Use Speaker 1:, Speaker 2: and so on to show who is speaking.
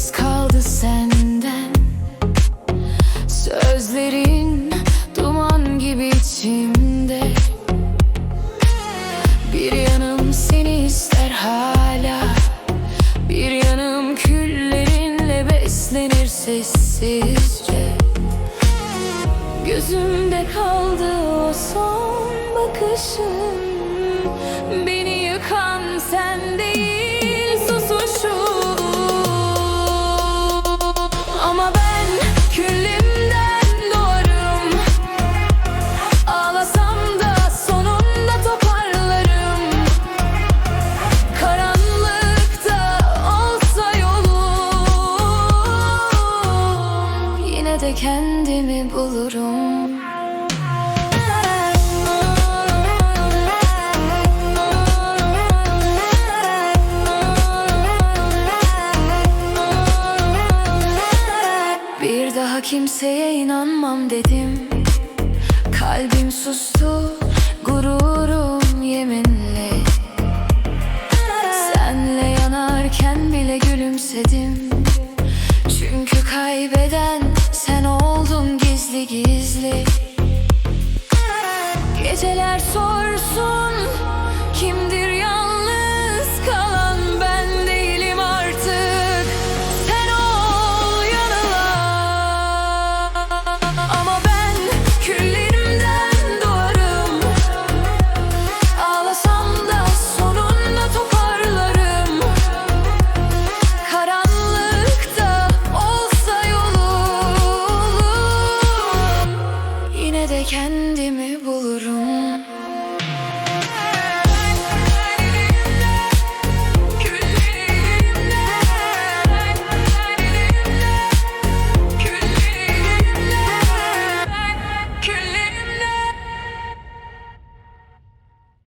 Speaker 1: iz kaldı senden Sözlerin duman gibi içimde. Bir yanım seni ister hala. Bir yanım küllerinle beslenir sessizce. Gözümde kaldı o son bakışın. Beni yıkan sen kendimi bulurum. Bir daha kimseye inanmam dedim. Kalbim sustu, gurur Geceler son